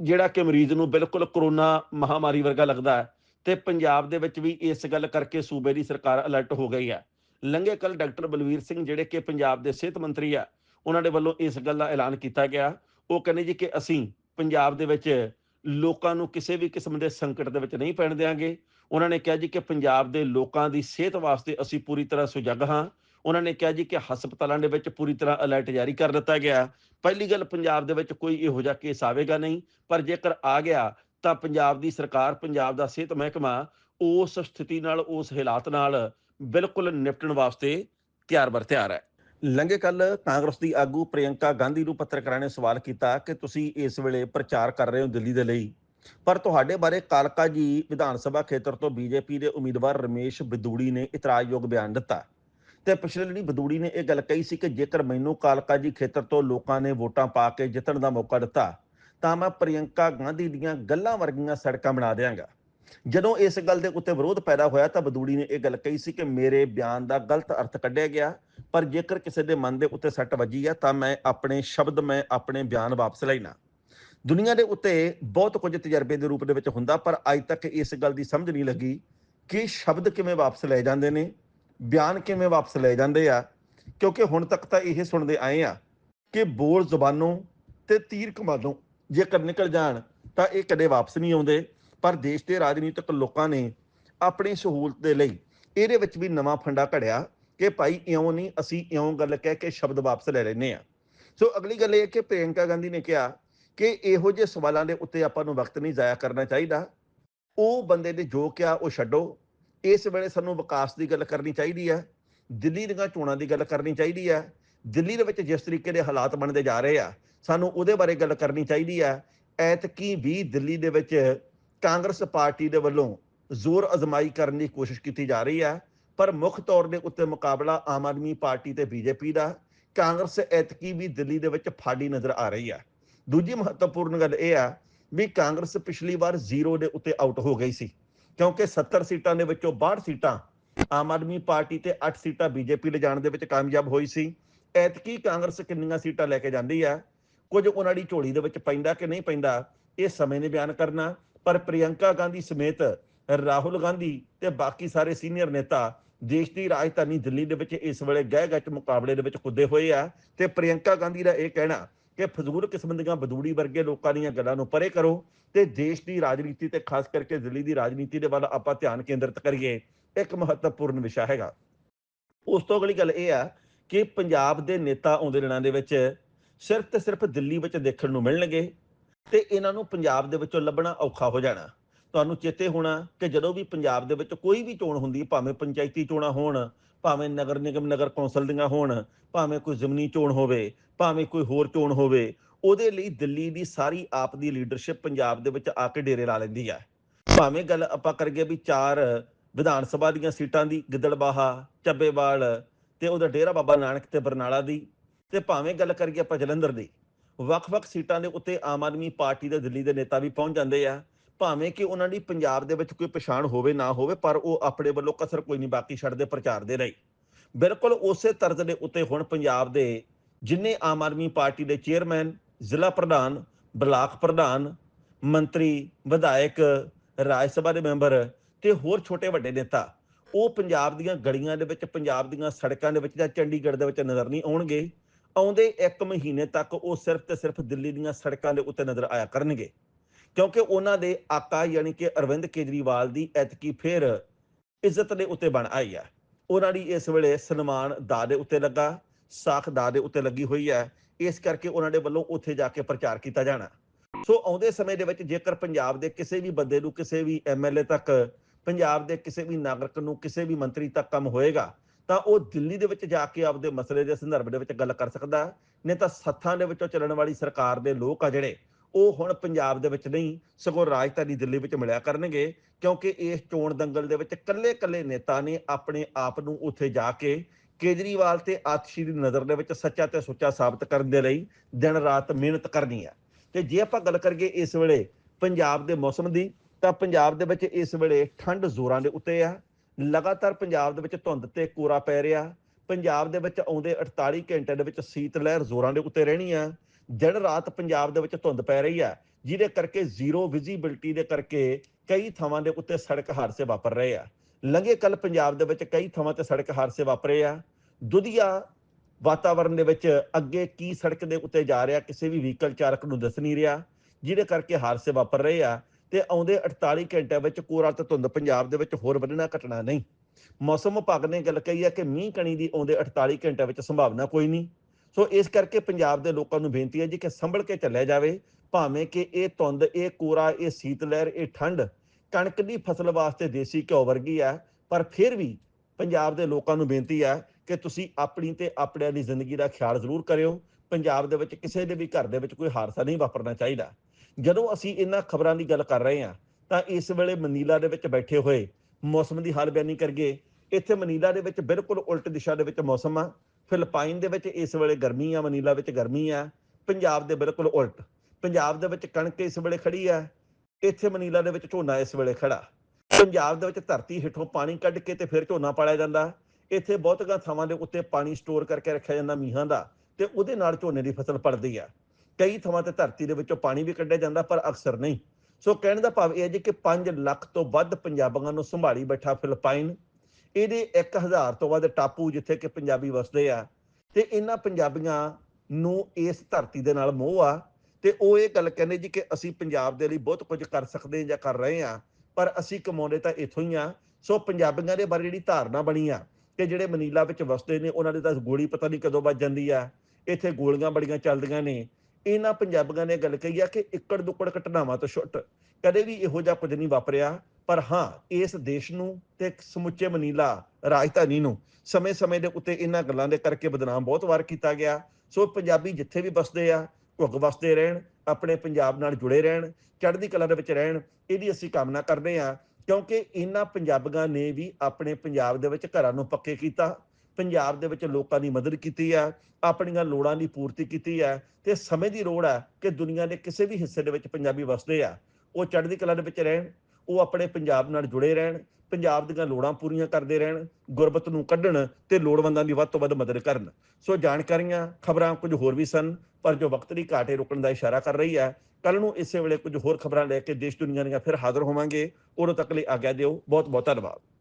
ਜਿਹੜਾ ਕਿ ਮਰੀਜ਼ ਨੂੰ ਬਿਲਕੁਲ ਕਰੋਨਾ ਮਹਾਮਾਰੀ ਵਰਗਾ ਲੱਗਦਾ ਹੈ ਤੇ ਪੰਜਾਬ ਦੇ ਵਿੱਚ ਵੀ ਇਸ ਗੱਲ ਕਰਕੇ ਸੂਬੇ ਦੀ ਸਰਕਾਰ ਅਲਰਟ ਹੋ ਗਈ ਹੈ ਲੰਘੇ ਕੱਲ ਡਾਕਟਰ ਬਲਵੀਰ ਸਿੰਘ ਜਿਹੜੇ ਕਿ ਪੰਜਾਬ ਦੇ ਸਿਹਤ ਮੰਤਰੀ ਆ, ਉਹਨਾਂ ਦੇ ਵੱਲੋਂ ਇਸ ਗੱਲ ਦਾ ਐਲਾਨ ਕੀਤਾ ਗਿਆ। ਉਹ ਕਹਿੰਦੇ ਜੀ ਕਿ ਅਸੀਂ ਪੰਜਾਬ ਦੇ ਵਿੱਚ ਲੋਕਾਂ ਨੂੰ ਕਿਸੇ ਵੀ ਕਿਸਮ ਦੇ ਸੰਕਟ ਦੇ ਵਿੱਚ ਨਹੀਂ ਪੈਣ ਦੇਵਾਂਗੇ ਉਹਨਾਂ ਨੇ ਕਿਹਾ ਜੀ ਕਿ ਪੰਜਾਬ ਦੇ ਲੋਕਾਂ ਦੀ ਸਿਹਤ ਵਾਸਤੇ ਅਸੀਂ ਪੂਰੀ ਤਰ੍ਹਾਂ ਸੁਜੱਗ ਹਾਂ। ਉਹਨਾਂ ਨੇ ਕਿਹਾ ਜੀ ਕਿ ਹਸਪਤਾਲਾਂ ਦੇ ਵਿੱਚ ਪੂਰੀ ਤਰ੍ਹਾਂ ਅਲਰਟ ਜਾਰੀ ਕਰ ਦਿੱਤਾ ਗਿਆ। ਪਹਿਲੀ ਗੱਲ, ਪੰਜਾਬ ਦੇ ਵਿੱਚ ਕੋਈ ਇਹੋ ਜਿਹਾ ਕੇਸ ਆਵੇਗਾ ਨਹੀਂ। ਪਰ ਜੇਕਰ ਆ ਗਿਆ, ਤਾਂ ਪੰਜਾਬ ਦੀ ਸਰਕਾਰ, ਪੰਜਾਬ ਦਾ ਸਿਹਤ ਮਹਿਕਮਾ ਉਸ ਸਥਿਤੀ ਨਾਲ, ਉਸ ਹਾਲਾਤ ਨਾਲ ਬਿਲਕੁਲ ਨਿਪਟਣ ਵਾਸਤੇ ਤਿਆਰ ਬਰ ਤਿਆਰ ਹੈ। ਲੰਘੇ ਕੱਲ ਕਾਂਗਰਸ ਦੀ ਆਗੂ ਪ੍ਰਿਯੰਕਾ ਗਾਂਧੀ ਨੂੰ ਪੱਤਰਕਾਰਾਂ ਨੇ ਸਵਾਲ ਕੀਤਾ ਕਿ ਤੁਸੀਂ ਇਸ ਵੇਲੇ ਪ੍ਰਚਾਰ ਕਰ ਰਹੇ ਹੋ ਦਿੱਲੀ ਦੇ ਲਈ। ਪਰ ਤੁਹਾਡੇ ਬਾਰੇ ਕਾਲਕਾ ਜੀ ਵਿਧਾਨ ਸਭਾ ਖੇਤਰ ਤੋਂ ਬੀਜੇਪੀ ਦੇ ਉਮੀਦਵਾਰ ਰਮੇਸ਼ ਬਦੂੜੀ ਨੇ ਇਤਰਾਜ਼ਯੋਗ ਬਿਆਨ ਦਿੱਤਾ ਤੇ ਪਿਛਲੇ ਦਿਨੀ ਬਦੂੜੀ ਨੇ ਇਹ ਗੱਲ ਕਹੀ ਸੀ ਕਿ ਜੇਕਰ ਮੈਨੂੰ ਕਾਲਕਾ ਜੀ ਖੇਤਰ ਤੋਂ ਲੋਕਾਂ ਨੇ ਵੋਟਾਂ ਪਾ ਕੇ ਜਿੱਤਣ ਦਾ ਮੌਕਾ ਦਿੱਤਾ, ਤਾਂ ਮੈਂ ਪ੍ਰਿਯੰਕਾ ਗਾਂਧੀ ਦੀਆਂ ਗੱਲਾਂ ਵਰਗੀਆਂ ਸੜਕਾਂ ਬਣਾ ਦਿਆਂਗਾ। ਜਦੋਂ ਇਸ ਗੱਲ ਦੇ ਉੱਤੇ ਵਿਰੋਧ ਪੈਦਾ ਹੋਇਆ ਤਾਂ ਬਦੂੜੀ ਨੇ ਇਹ ਗੱਲ ਕਹੀ ਸੀ ਕਿ ਮੇਰੇ ਬਿਆਨ ਦਾ ਗਲਤ ਅਰਥ ਕੱਢਿਆ ਗਿਆ, ਪਰ ਜੇਕਰ ਕਿਸੇ ਦੇ ਮਨ ਦੇ ਉੱਤੇ ਸੱਟ ਵੱਜੀ ਆ ਤਾਂ ਮੈਂ ਆਪਣੇ ਸ਼ਬਦ, ਮੈਂ ਆਪਣੇ ਬਿਆਨ ਵਾਪਸ ਲੈਣਾ। ਦੁਨੀਆ ਦੇ ਉੱਤੇ ਬਹੁਤ ਕੁਝ ਤਜਰਬੇ ਦੇ ਰੂਪ ਦੇ ਵਿੱਚ ਹੁੰਦਾ, ਪਰ ਅੱਜ ਤੱਕ ਇਸ ਗੱਲ ਦੀ ਸਮਝ ਨਹੀਂ ਲੱਗੀ ਕਿ ਸ਼ਬਦ ਕਿਵੇਂ ਵਾਪਸ ਲੈ ਜਾਂਦੇ ਨੇ, ਬਿਆਨ ਕਿਵੇਂ ਵਾਪਸ ਲੈ ਜਾਂਦੇ ਆ, ਕਿਉਂਕਿ ਹੁਣ ਤੱਕ ਤਾਂ ਇਹ ਸੁਣਦੇ ਆਏ ਆ ਕਿ ਬੋਲ ਜ਼ੁਬਾਨੋਂ ਤੇ ਤੀਰ ਕਮਾਨੋਂ ਜੇਕਰ ਨਿਕਲ ਜਾਣ ਤਾਂ ਇਹ ਕਦੇ ਵਾਪਸ ਨਹੀਂ ਆਉਂਦੇ, ਪਰ ਦੇਸ਼ ਦੇ ਰਾਜਨੀਤਿਕ ਲੋਕਾਂ ਨੇ ਆਪਣੀ ਸਹੂਲਤ ਦੇ ਲਈ ਇਹਦੇ ਵਿੱਚ ਵੀ ਨਵਾਂ ਫੰਡਾ ਘੜਿਆ ਕਿ ਭਾਈ ਇਉਂ ਨਹੀਂ, ਅਸੀਂ ਇਉਂ ਗੱਲ ਕਹਿ ਕੇ ਸ਼ਬਦ ਵਾਪਸ ਲੈ ਲੈਨੇ ਆ। ਸੋ ਅਗਲੀ ਗੱਲ ਇਹ ਕਿ ਪ੍ਰਿਯੰਕਾ ਗਾਂਧੀ ਨੇ ਕਿਹਾ ਕਿ ਇਹੋ ਜਿਹੇ ਸਵਾਲਾਂ ਦੇ ਉੱਤੇ ਆਪਾਂ ਨੂੰ ਵਕਤ ਨਹੀਂ ਜ਼ਾਇਆ ਕਰਨਾ ਚਾਹੀਦਾ। ਉਹ ਬੰਦੇ ਨੇ ਜੋ ਕਿਹਾ ਉਹ ਛੱਡੋ। ਇਸ ਵੇਲੇ ਸਾਨੂੰ ਵਿਕਾਸ ਦੀ ਗੱਲ ਕਰਨੀ ਚਾਹੀਦੀ ਹੈ। ਦਿੱਲੀ ਦੀਆਂ ਚੋਣਾਂ ਦੀ ਗੱਲ ਕਰਨੀ ਚਾਹੀਦੀ ਹੈ। ਦਿੱਲੀ ਦੇ ਵਿੱਚ ਜਿਸ ਤਰੀਕੇ ਦੇ ਹਾਲਾਤ ਬਣਦੇ ਜਾ ਰਹੇ ਆ, ਸਾਨੂੰ ਉਹਦੇ ਬਾਰੇ ਗੱਲ ਕਰਨੀ ਚਾਹੀਦੀ ਹੈ। ਐਤਕੀ ਵੀ ਦਿੱਲੀ ਦੇ ਵਿੱਚ ਕਾਂਗਰਸ ਪਾਰਟੀ ਦੇ ਵੱਲੋਂ ਜ਼ੋਰ ਅਜ਼ਮਾਈ ਕਰਨ ਦੀ ਕੋਸ਼ਿਸ਼ ਕੀਤੀ ਜਾ ਰਹੀ ਹੈ। ਪਰ ਮੁੱਖ ਤੌਰ ਦੇ ਉੱਤੇ ਮੁਕਾਬਲਾ ਆਮ ਆਦਮੀ ਪਾਰਟੀ ਤੇ ਬੀਜੇਪੀ ਦਾ। ਕਾਂਗਰਸ ਐਤਕੀ ਵੀ ਦਿੱਲੀ ਦੇ ਵਿੱਚ ਫਾੜੀ ਨਜ਼ਰ ਆ ਰਹੀ ਹੈ। ਦੂਜੀ ਮਹੱਤਵਪੂਰਨ ਗੱਲ ਇਹ ਆ ਵੀ ਕਾਂਗਰਸ ਪਿਛਲੀ ਵਾਰ ਜ਼ੀਰੋ ਦੇ ਉੱਤੇ ਆਊਟ ਹੋ ਗਈ ਸੀ, ਕਿਉਂਕਿ 70 ਸੀਟਾਂ ਦੇ ਵਿੱਚੋਂ 62 ਸੀਟਾਂ ਆਮ ਆਦਮੀ ਪਾਰਟੀ ਤੇ 8 ਸੀਟਾਂ ਬੀਜੇਪੀ ਲੈ ਜਾਣ ਦੇ ਵਿੱਚ ਕਾਮਯਾਬ ਹੋਈ ਸੀ। ਐਤਕੀ ਕਾਂਗਰਸ ਕਿੰਨੀਆਂ ਸੀਟਾਂ ਲੈ ਕੇ ਜਾਂਦੀ ਆ? ਕੁਝ ਉਹਨਾਂ ਦੀ ਝੋਲੀ ਦੇ ਵਿੱਚ ਪੈਂਦਾ ਕਿ ਨਹੀਂ ਪੈਂਦਾ, ਇਹ ਸਮੇਂ ਨੇ ਬਿਆਨ ਕਰਨਾ। ਪਰ ਪ੍ਰਿਯੰਕਾ ਗਾਂਧੀ ਸਮੇਤ ਰਾਹੁਲ ਗਾਂਧੀ ਤੇ ਬਾਕੀ ਸਾਰੇ ਸੀਨੀਅਰ ਨੇਤਾ ਦੇਸ਼ ਦੀ ਰਾਜਧਾਨੀ ਦਿੱਲੀ ਦੇ ਵਿੱਚ ਇਸ ਵੇਲੇ ਗਹਿ ਗੱਚ ਮੁਕਾਬਲੇ ਦੇ ਵਿੱਚ ਕੁੱਦੇ ਹੋਏ ਆ। ਤੇ ਪ੍ਰਿਯੰਕਾ ਗਾਂਧੀ ਦਾ ਇਹ ਕਹਿਣਾ ਕਿ ਫਜ਼ੂਲ ਕਿਸਮ ਦੀਆਂ ਬਦੂੜੀ ਵਰਗੇ ਲੋਕਾਂ ਦੀਆਂ ਗੱਲਾਂ ਨੂੰ ਪਰੇ ਕਰੋ ਤੇ ਦੇਸ਼ ਦੀ ਰਾਜਨੀਤੀ ਤੇ ਖਾਸ ਕਰਕੇ ਦਿੱਲੀ ਦੀ ਰਾਜਨੀਤੀ ਦੇ ਵੱਲ ਆਪਾਂ ਧਿਆਨ ਕੇਂਦਰਿਤ ਕਰੀਏ ਇੱਕ ਮਹੱਤਵਪੂਰਨ ਵਿਸ਼ਾ ਹੈਗਾ। ਉਸ ਤੋਂ ਅਗਲੀ ਗੱਲ ਇਹ ਆ ਕਿ ਪੰਜਾਬ ਦੇ ਨੇਤਾ ਆਉਂਦੇ ਦਿਨਾਂ ਦੇ ਵਿੱਚ ਸਿਰਫ ਤੇ ਸਿਰਫ ਦਿੱਲੀ ਵਿੱਚ ਦੇਖਣ ਨੂੰ ਮਿਲਣਗੇ ਤੇ ਇਹਨਾਂ ਨੂੰ ਪੰਜਾਬ ਦੇ ਵਿੱਚੋਂ ਲੱਭਣਾ ਔਖਾ ਹੋ ਜਾਣਾ। ਤੁਹਾਨੂੰ ਚੇਤੇ ਹੋਣਾ ਕਿ ਜਦੋਂ ਵੀ ਪੰਜਾਬ ਦੇ ਵਿੱਚ ਕੋਈ ਵੀ ਚੋਣ ਹੁੰਦੀ, ਭਾਵੇਂ ਪੰਚਾਇਤੀ ਚੋਣਾਂ ਹੋਣ, ਭਾਵੇਂ ਨਗਰ ਨਿਗਮ ਨਗਰ ਕੌਂਸਲ ਦੀਆਂ ਹੋਣ, ਭਾਵੇਂ ਕੋਈ ਜ਼ਮਨੀ ਚੋਣ ਹੋਵੇ ਭਾਵੇਂ ਕੋਈ ਹੋਰ ਚੋਣ ਹੋਵੇ, ਉਹਦੇ ਲਈ ਦਿੱਲੀ ਦੀ ਸਾਰੀ ਆਪ ਦੀ ਲੀਡਰਸ਼ਿਪ ਪੰਜਾਬ ਦੇ ਵਿੱਚ ਆ ਕੇ ਡੇਰੇ ਲਾ ਲੈਂਦੀ ਹੈ ਭਾਵੇਂ ਗੱਲ ਆਪਾਂ ਕਰੀਏ ਵੀ ਚਾਰ ਵਿਧਾਨ ਸਭਾ ਦੀਆਂ ਸੀਟਾਂ ਦੀ, ਗਿੱਦੜਬਾਹਾ ਚੱਬੇਵਾਲ ਤੇ ਉਹਦਾ ਡੇਰਾ ਬਾਬਾ ਨਾਨਕ ਤੇ ਬਰਨਾਲਾ ਦੀ ਤੇ ਭਾਵੇਂ ਗੱਲ ਕਰੀਏ ਆਪਾਂ ਜਲੰਧਰ ਦੀ, ਵੱਖ-ਵੱਖ ਸੀਟਾਂ ਦੇ ਉੱਤੇ ਆਮ ਆਦਮੀ ਪਾਰਟੀ ਦੇ ਦਿੱਲੀ ਦੇ ਨੇਤਾ ਵੀ ਪਹੁੰਚ ਜਾਂਦੇ ਆ। ਭਾਵੇਂ ਕਿ ਉਹਨਾਂ ਦੀ ਪੰਜਾਬ ਦੇ ਵਿੱਚ ਕੋਈ ਪਛਾਣ ਹੋਵੇ ਨਾ ਹੋਵੇ, ਪਰ ਉਹ ਆਪਣੇ ਵੱਲੋਂ ਕਸਰ ਕੋਈ ਨਹੀਂ, ਬਾਕੀ ਛੱਡਦੇ ਪ੍ਰਚਾਰ ਦੇ ਲਈ ਬਿਲਕੁਲ ਉਸੇ ਤਰਜ਼ ਦੇ ਉੱਤੇ ਹੁਣ ਪੰਜਾਬ ਦੇ ਜਿੰਨੇ ਆਮ ਆਦਮੀ ਪਾਰਟੀ ਦੇ ਚੇਅਰਮੈਨ, ਜ਼ਿਲ੍ਹਾ ਪ੍ਰਧਾਨ, ਬਲਾਕ ਪ੍ਰਧਾਨ, ਮੰਤਰੀ, ਵਿਧਾਇਕ, ਰਾਜ ਸਭਾ ਦੇ ਮੈਂਬਰ ਤੇ ਹੋਰ ਛੋਟੇ ਵੱਡੇ ਨੇਤਾ, ਉਹ ਪੰਜਾਬ ਦੀਆਂ ਗਲੀਆਂ ਦੇ ਵਿੱਚ, ਪੰਜਾਬ ਦੀਆਂ ਸੜਕਾਂ ਦੇ ਵਿੱਚ ਜਾਂ ਚੰਡੀਗੜ੍ਹ ਦੇ ਵਿੱਚ ਨਜ਼ਰ ਨਹੀਂ ਆਉਣਗੇ। ਆਉਂਦੇ 1 ਮਹੀਨੇ ਤੱਕ ਉਹ ਸਿਰਫ ਤੇ ਸਿਰਫ ਦਿੱਲੀ ਦੀਆਂ ਸੜਕਾਂ ਦੇ ਉੱਤੇ ਨਜ਼ਰ ਆਇਆ ਕਰਨਗੇ। ਕਿਉਂਕਿ ਉਹਨਾਂ ਦੇ ਆਕਾ ਯਾਨੀ ਕਿ ਅਰਵਿੰਦ ਕੇਜਰੀਵਾਲ ਦੀ ਐਤਕੀ ਫੇਰ ਇੱਜ਼ਤ ਦੇ ਉੱਤੇ ਬਣ ਆਈ ਆ। ਉਹਨਾਂ ਦੀ ਇਸ ਵੇਲੇ ਸਨਮਾਨ ਦਾ ਦੇ ਉੱਤੇ ਲੱਗਾ। ਸਾਖ ਦਾ ਦੇ ਉੱਤੇ ਲੱਗੀ ਹੋਈ ਹੈ, ਇਸ ਕਰਕੇ ਉਹਨਾਂ ਦੇ ਵੱਲੋਂ ਉੱਥੇ ਜਾ ਕੇ ਪ੍ਰਚਾਰ ਕੀਤਾ ਜਾਣਾ। ਸੋ ਆਉਂਦੇ ਸਮੇਂ ਦੇ ਵਿੱਚ ਜੇਕਰ ਪੰਜਾਬ ਦੇ ਕਿਸੇ ਵੀ ਬੰਦੇ ਨੂੰ ਕਿਸੇ ਵੀ ਐਮਐਲਏ ਤੱਕ, ਪੰਜਾਬ ਦੇ ਕਿਸੇ ਵੀ ਨਾਗਰਿਕ ਨੂੰ ਕਿਸੇ ਵੀ ਮੰਤਰੀ ਤੱਕ ਕੰਮ ਹੋਏਗਾ, ਤਾਂ ਉਹ ਦਿੱਲੀ ਦੇ ਵਿੱਚ ਜਾ ਕੇ ਆਪਦੇ ਮਸਲੇ ਦੇ ਸੰਦਰਭ ਦੇ ਵਿੱਚ ਗੱਲ ਕਰ ਸਕਦਾ ਨਹੀਂ ਤਾਂ ਸੱਥਾਂ ਦੇ ਵਿੱਚੋਂ ਚੱਲਣ ਵਾਲੀ ਸਰਕਾਰ ਦੇ ਲੋਕ ਆ ਜਿਹੜੇ, ਉਹ ਹੁਣ ਪੰਜਾਬ ਦੇ ਵਿੱਚ ਨਹੀਂ, ਸਗੋਂ ਰਾਜਧਾਨੀ ਦਿੱਲੀ ਵਿੱਚ ਮਿਲਿਆ ਕਰਨਗੇ, ਕਿਉਂਕਿ ਇਸ ਚੋਣ ਦੰਗਲ ਦੇ ਵਿੱਚ ਕੱਲੇ-ਕੱਲੇ ਨੇਤਾ ਨੇ ਆਪਣੇ ਆਪ ਨੂੰ ਉੱਥੇ ਜਾ ਕੇ ਕੇਜਰੀਵਾਲ ਤੇ ਆਤਸ਼ੀ ਦੀ ਨਜ਼ਰ ਦੇ ਵਿੱਚ ਸੱਚਾ ਤੇ ਸੁੱਚਾ ਸਾਬਤ ਕਰਨ ਦੇ ਲਈ ਦਿਨ ਰਾਤ ਮਿਹਨਤ ਕਰਨੀ ਹੈ ਤੇ ਜੇ ਆਪਾਂ ਗੱਲ ਕਰੀਏ ਇਸ ਵੇਲੇ ਪੰਜਾਬ ਦੇ ਮੌਸਮ ਦੀ, ਤਾਂ ਪੰਜਾਬ ਦੇ ਵਿੱਚ ਇਸ ਵੇਲੇ ਠੰਡ ਜ਼ੋਰਾਂ ਦੇ ਉੱਤੇ ਆ। ਲਗਾਤਾਰ ਪੰਜਾਬ ਦੇ ਵਿੱਚ ਧੁੰਦ ਤੇ ਕੋਰਾ ਪੈ ਰਿਹਾ। ਪੰਜਾਬ ਦੇ ਵਿੱਚ ਆਉਂਦੇ 48 ਘੰਟੇ ਦੇ ਵਿੱਚ ਸੀਤ ਲਹਿਰ ਜ਼ੋਰਾਂ ਦੇ ਉੱਤੇ ਰਹਿਣੀ ਆ। ਦਿਨ ਰਾਤ ਪੰਜਾਬ ਦੇ ਵਿੱਚ ਧੁੰਦ ਪੈ ਰਹੀ ਆ, ਜਿਹਦੇ ਕਰਕੇ ਜ਼ੀਰੋ ਵਿਜ਼ੀਬਿਲਟੀ ਦੇ ਕਰਕੇ ਕਈ ਥਾਵਾਂ ਦੇ ਉੱਤੇ ਸੜਕ ਹਾਦਸੇ ਵਾਪਰ ਰਹੇ ਆ। ਲੰਘੇ ਕੱਲ ਪੰਜਾਬ ਦੇ ਵਿੱਚ ਕਈ ਥਾਵਾਂ ਤੇ ਸੜਕ ਹਾਦਸੇ ਵਾਪਰੇ ਆ। ਦੁਧੀਆ ਵਾਤਾਵਰਣ ਦੇ ਵਿੱਚ ਅੱਗੇ ਕੀ ਸੜਕ ਦੇ ਉੱਤੇ ਜਾ ਰਿਹਾ, ਕਿਸੇ ਵੀ ਵਹੀਕਲ ਚਾਲਕ ਨੂੰ ਦੱਸ ਨਹੀਂ ਰਿਹਾ, ਜਿਹਦੇ ਕਰਕੇ ਹਾਦਸੇ ਵਾਪਰ ਰਹੇ ਆ ਤੇ ਆਉਂਦੇ 48 ਘੰਟਿਆਂ ਵਿੱਚ ਕੋਰਾ ਤੇ ਧੁੰਦ ਪੰਜਾਬ ਦੇ ਵਿੱਚ ਹੋਰ ਵਧਣਾ ਘਟਣਾ ਨਹੀਂ। ਮੌਸਮ ਵਿਭਾਗ ਨੇ ਗੱਲ ਕਹੀ ਹੈ ਕਿ ਮੀਂਹ ਕਣੀ ਦੀ ਆਉਂਦੇ 48 ਘੰਟਿਆਂ ਵਿੱਚ ਸੰਭਾਵਨਾ ਕੋਈ ਨਹੀਂ। ਸੋ ਇਸ ਕਰਕੇ ਪੰਜਾਬ ਦੇ ਲੋਕਾਂ ਨੂੰ ਬੇਨਤੀ ਹੈ ਜੀ ਕਿ ਸੰਭਲ ਕੇ ਚੱਲਿਆ ਜਾਵੇ, ਭਾਵੇਂ ਕਿ ਇਹ ਧੁੰਦ, ਇਹ ਕੋਰਾ, ਇਹ ਸੀਤ ਲਹਿਰ, ਇਹ ਠੰਡ ਕਣਕ ਦੀ ਫਸਲ ਵਾਸਤੇ ਦੇਸੀ ਘਿਓ ਵਰਗੀ ਹੈ, ਪਰ ਫਿਰ ਵੀ ਪੰਜਾਬ ਦੇ ਲੋਕਾਂ ਨੂੰ ਬੇਨਤੀ ਹੈ ਕਿ ਤੁਸੀਂ ਆਪਣੀ ਤੇ ਆਪਣਿਆਂ ਦੀ ਜ਼ਿੰਦਗੀ ਦਾ ਖਿਆਲ ਜ਼ਰੂਰ ਕਰਿਓ। ਪੰਜਾਬ ਦੇ ਵਿੱਚ ਕਿਸੇ ਦੇ ਵੀ ਘਰ ਦੇ ਵਿੱਚ ਕੋਈ ਹਾਦਸਾ ਨਹੀਂ ਵਾਪਰਨਾ ਚਾਹੀਦਾ। ਜਦੋਂ ਅਸੀਂ ਇਹਨਾਂ ਖਬਰਾਂ ਦੀ ਗੱਲ ਕਰ ਰਹੇ ਹਾਂ, ਤਾਂ ਇਸ ਵੇਲੇ ਮਨੀਲਾ ਦੇ ਵਿੱਚ ਬੈਠੇ ਹੋਏ ਮੌਸਮ ਦੀ ਹਾਲ ਬਿਆਨੀ ਕਰੀਏ। ਇੱਥੇ ਮਨੀਲਾ ਦੇ ਵਿੱਚ ਬਿਲਕੁਲ ਉਲਟ ਦਿਸ਼ਾ ਦੇ ਵਿੱਚ ਮੌਸਮ ਆ। ਫਿਲਪਾਈਨ ਦੇ ਵਿੱਚ ਇਸ ਵੇਲੇ ਗਰਮੀ ਆ, ਮਨੀਲਾ ਵਿੱਚ ਗਰਮੀ ਆ। ਪੰਜਾਬ ਦੇ ਬਿਲਕੁਲ ਉਲਟ। ਪੰਜਾਬ ਦੇ ਵਿੱਚ ਕਣਕ ਇਸ ਵੇਲੇ ਖੜੀ ਆ ਇੱਥੇ ਮਨੀਲਾ ਦੇ ਵਿੱਚ ਝੋਨਾ ਇਸ ਵੇਲੇ ਖੜਾ। ਪੰਜਾਬ ਦੇ ਵਿੱਚ ਧਰਤੀ ਹੇਠੋਂ ਪਾਣੀ ਕੱਢ ਕੇ ਤੇ ਫਿਰ ਝੋਨਾ ਪਾਲਿਆ ਜਾਂਦਾ। ਇੱਥੇ ਬਹੁਤੀਆਂ ਥਾਵਾਂ ਦੇ ਉੱਤੇ ਪਾਣੀ ਸਟੋਰ ਕਰਕੇ ਰੱਖਿਆ ਜਾਂਦਾ ਮੀਂਹਾਂ ਦਾ ਤੇ ਉਹਦੇ ਨਾਲ ਝੋਨੇ ਦੀ ਫਸਲ ਪੜਦੀ ਆ। ਕਈ ਥਾਵਾਂ ਤੇ ਧਰਤੀ ਦੇ ਵਿੱਚੋਂ ਪਾਣੀ ਵੀ ਕੱਢਿਆ ਜਾਂਦਾ ਪਰ ਅਕਸਰ ਨਹੀਂ। ਸੋ ਕਹਿਣ ਦਾ ਭਾਵ ਇਹ ਹੈ ਜੀ ਕਿ 5 ਲੱਖ ਤੋਂ ਵੱਧ ਪੰਜਾਬੀਆਂ ਨੂੰ ਸੰਭਾਲੀ ਬੈਠਾ ਫਿਲਪਾਈਨ। ਇਹਦੇ 1000 ਤੋਂ ਵੱਧ ਟਾਪੂ ਜਿੱਥੇ ਕਿ ਪੰਜਾਬੀ ਵਸਦੇ ਆ। ਤੇ ਇਹਨਾਂ ਪੰਜਾਬੀਆਂ ਨੂੰ ਇਸ ਧਰਤੀ ਦੇ ਨਾਲ ਮੋਹ ਆ। ਤੇ ਉਹ ਇਹ ਗੱਲ ਕਹਿੰਦੇ ਜੀ ਕਿ ਅਸੀਂ ਪੰਜਾਬ ਦੇ ਲਈ ਬਹੁਤ ਕੁਝ ਕਰ ਸਕਦੇ ਜਾਂ ਕਰ ਰਹੇ ਹਾਂ, ਪਰ ਅਸੀਂ ਕਮਾਉਂਦੇ ਤਾਂ ਇੱਥੋਂ ਹੀ ਆ ਸੋ ਪੰਜਾਬੀਆਂ ਦੇ ਬਾਰੇ ਜਿਹੜੀ ਧਾਰਨਾ ਬਣੀ ਆ ਕਿ ਜਿਹੜੇ ਮਨੀਲਾ ਵਿੱਚ ਵਸਦੇ ਨੇ, ਉਹਨਾਂ ਦੇ ਤਾਂ ਗੋਲੀ ਪਤਾ ਨਹੀਂ ਕਦੋਂ ਵੱਜ ਜਾਂਦੀ ਆ, ਇੱਥੇ ਗੋਲੀਆਂ ਬੜੀਆਂ ਚੱਲਦੀਆਂ ਨੇ। ਇਹਨਾਂ ਪੰਜਾਬੀਆਂ ਨੇ ਗੱਲ ਕਹੀ ਆ ਕਿ ਇੱਕੜ ਦੁੱਕੜ ਘਟਨਾਵਾਂ ਤੋਂ ਛੁੱਟ। ਕਦੇ ਵੀ ਇਹੋ ਜਿਹਾ ਕੁਝ ਨਹੀਂ ਵਾਪਰਿਆ, ਪਰ ਹਾਂ, ਇਸ ਦੇਸ਼ ਨੂੰ ਤੇ ਸਮੁੱਚੇ ਮਨੀਲਾ ਰਾਜਧਾਨੀ ਨੂੰ ਸਮੇਂ-ਸਮੇਂ ਦੇ ਉੱਤੇ ਇਹਨਾਂ ਗੱਲਾਂ ਦੇ ਕਰਕੇ ਬਦਨਾਮ ਬਹੁਤ ਵਾਰ ਕੀਤਾ ਗਿਆ। ਸੋ ਪੰਜਾਬੀ ਜਿੱਥੇ ਵੀ ਵਸਦੇ ਆ ਘੁੱਗ ਵਸਦੇ ਰਹਿਣ, ਆਪਣੇ ਪੰਜਾਬ ਨਾਲ ਜੁੜੇ ਰਹਿਣ, ਚੜ੍ਹਦੀ ਕਲਾ ਦੇ ਵਿੱਚ ਰਹਿਣ, ਇਹਦੀ ਅਸੀਂ ਕਾਮਨਾ ਕਰਦੇ ਹਾਂ, ਕਿਉਂਕਿ ਇਹਨਾਂ ਪੰਜਾਬੀਆਂ ਨੇ ਵੀ ਆਪਣੇ ਪੰਜਾਬ ਦੇ ਵਿੱਚ ਘਰਾਂ ਨੂੰ ਪੱਕੇ ਕੀਤਾ, ਪੰਜਾਬ ਦੇ ਵਿੱਚ ਲੋਕਾਂ ਦੀ ਮਦਦ ਕੀਤੀ ਆ, ਆਪਣੀਆਂ ਲੋੜਾਂ ਦੀ ਪੂਰਤੀ ਕੀਤੀ ਆ, ਤੇ ਸਮੇਂ ਦੀ ਲੋੜ ਆ ਕਿ ਦੁਨੀਆ ਦੇ ਕਿਸੇ ਵੀ ਹਿੱਸੇ ਦੇ ਵਿੱਚ ਪੰਜਾਬੀ ਵਸਦੇ ਆ, ਉਹ ਚੜ੍ਹਦੀ ਕਲਾ ਦੇ ਵਿੱਚ ਰਹਿਣ, ਉਹ ਆਪਣੇ ਪੰਜਾਬ ਨਾਲ ਜੁੜੇ ਰਹਿਣ ਪੰਜਾਬ ਦੀਆਂ ਲੋੜਾਂ ਪੂਰੀਆਂ ਕਰਦੇ ਰਹਿਣ ਗੁਰਬਤ ਨੂੰ ਕੱਢਣ ਤੇ ਲੋੜਵੰਦਾਂ ਦੀ ਵੱਧ ਤੋਂ ਵੱਧ ਮਦਦ ਕਰਨ। ਸੋ ਜਾਣਕਾਰੀਆਂ, ਖਬਰਾਂ ਕੁਝ ਹੋਰ ਵੀ ਸਨ, ਪਰ ਜੋ ਵਕਤ ਦੀ ਘਾਟੇ ਰੁਕਣ ਦਾ ਇਸ਼ਾਰਾ ਕਰ ਰਹੀ ਹੈ। ਕੱਲ ਨੂੰ ਇਸੇ ਵੇਲੇ ਕੁਝ ਹੋਰ ਖਬਰਾਂ ਲੈ ਕੇ ਦੇਸ਼ ਦੁਨੀਆ ਦੀਆਂ ਫਿਰ ਹਾਜ਼ਰ ਹੋਵਾਂਗੇ। ਉਦੋਂ ਤੱਕ ਲਈ ਆਗਿਆ ਦਿਓ। ਬਹੁਤ ਬਹੁਤ ਧੰਨਵਾਦ।